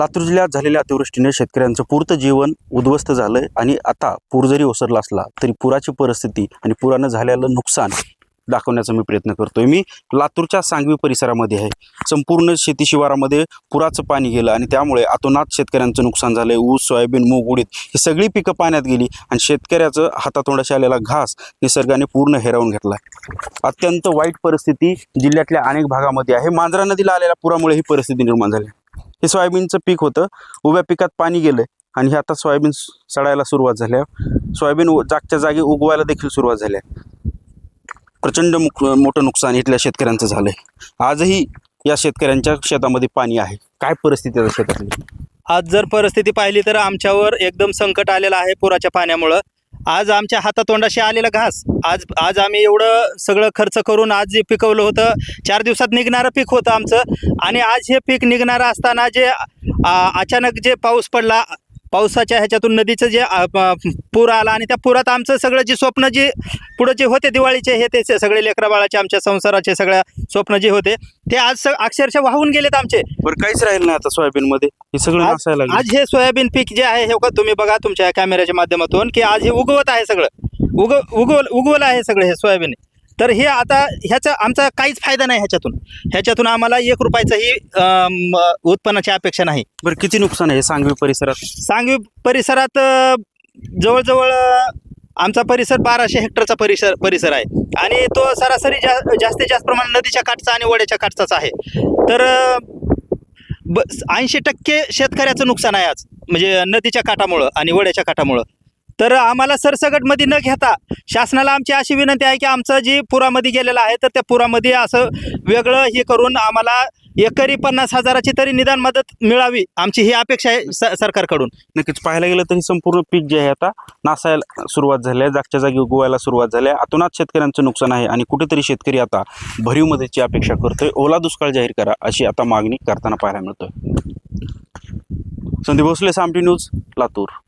लातूर जिल्ह्यात झालेल्या अतिवृष्टीने शेतकऱ्यांचं पूर्त जीवन उद्ध्वस्त झालंय आणि आता पूर जरी ओसरला असला तरी पुराची परिस्थिती आणि पुरानं झालेलं नुकसान दाखवण्याचा मी प्रयत्न करतोय. मी लातूरच्या सांगवी परिसरामध्ये आहे. संपूर्ण शेती शिवारामध्ये पुराचं पाणी गेलं आणि त्यामुळे अतोनात शेतकऱ्यांचं नुकसान झालंय. ऊस सोयाबीन मूग उडीद ही सगळी पिकं पाण्यात गेली आणि शेतकऱ्याचं हातातोंडाशी आलेला घास निसर्गाने पूर्ण हेरावून घेतला अत्यंत वाईट परिस्थिती जिल्ह्यातल्या अनेक भागामध्ये आहे. मांजरा नदीला आलेल्या पुरामुळे ही परिस्थिती निर्माण झाली. हे सोयाबीनचं पीक होतं. उभ्या पिकात पाणी गेलंय आणि हे आता सोयाबीन सडायला सुरुवात झाल्या सोयाबीन जागच्या जागी उगवायला देखील सुरुवात झाली आहे. प्रचंड मुक मोठं नुकसान इथल्या शेतकऱ्यांचं झालंय. आजही या शेतकऱ्यांच्या शेतामध्ये पाणी आहे. काय परिस्थिती आहे शेतातली? आज जर परिस्थिती पाहिली तर आमच्यावर एकदम संकट आलेलं आहे पुराच्या पाण्यामुळं. आज आमच्या हातातोंडाशी आलेला घास. आज आज आम्ही एवढं सगळं खर्च करून आज जे पिकवलं होतं चार दिवसात निघणारं पीक होतं आमचं. आणि आज हे पीक निघणारं असताना जे अचानक जे पाऊस पडला पावसाच्या ह्याच्यातून नदीचं जे पूर आला आणि त्या पुरात आमचं सगळं जे स्वप्न जे पुढं जे होते दिवाळीचे हे ते सगळे लेकरा बाळाचे आमच्या संसाराचे सगळ्या स्वप्न जे होते ते आज अक्षरशः वाहून गेलेत आमचे. बरं काहीच राहिलं नाही आता सोयाबीनमध्ये? हे सगळं आज- नासायला लागलं. आज हे सोयाबीन पीक जे आहे हे बघा तुम्ही बघा तुमच्या कॅमेऱ्याच्या माध्यमातून की आज हे उगवत आहे सगळं. उग उगवल उगवलं आहे सगळं हे सोयाबीन. तर हे आता ह्याचा आमचा काहीच फायदा नाही ह्याच्यातून. ह्याच्यातून आम्हाला एक रुपयाचाही उत्पन्नाची अपेक्षा नाही. बरं किती नुकसान आहे सांगवी परिसरात? सांगवी परिसरात जवळजवळ आमचा परिसर बाराशे हेक्टरचा परिसर परिसर आहे. आणि तो सरासरी जा जास्तीत जास्त प्रमाणात नदीच्या काठचा आणि वड्याच्या काठचाच आहे. तर ब ऐंशी टक्के शेतकऱ्याचं नुकसान आहे आज. म्हणजे नदीच्या काठामुळं आणि वड्याच्या काठामुळं. तर आम्हाला सरसगटमध्ये न घेता शासनाला आमची अशी विनंती आहे की आमचं जी पुरामध्ये गेलेलं आहे तर त्या पुरामध्ये असं वेगळं हे करून आम्हाला एकरी पन्नास हजाराची तरी निदान मदत मिळावी आमची ही अपेक्षा आहे स सरकारकडून. नक्कीच पाहायला गेलं तर ही संपूर्ण पीक जे आहे आता नासायला सुरुवात झाली आहे जागच्या जागी उगवायला सुरुवात झाली आहे. अतोनात शेतकऱ्यांचं नुकसान आहे आणि कुठेतरी शेतकरी आता भरीव मदतीची अपेक्षा करतोय. ओला दुष्काळ जाहीर करा अशी आता मागणी करताना पाहायला मिळतोय. संदीप भोसले सामटी न्यूज लातूर.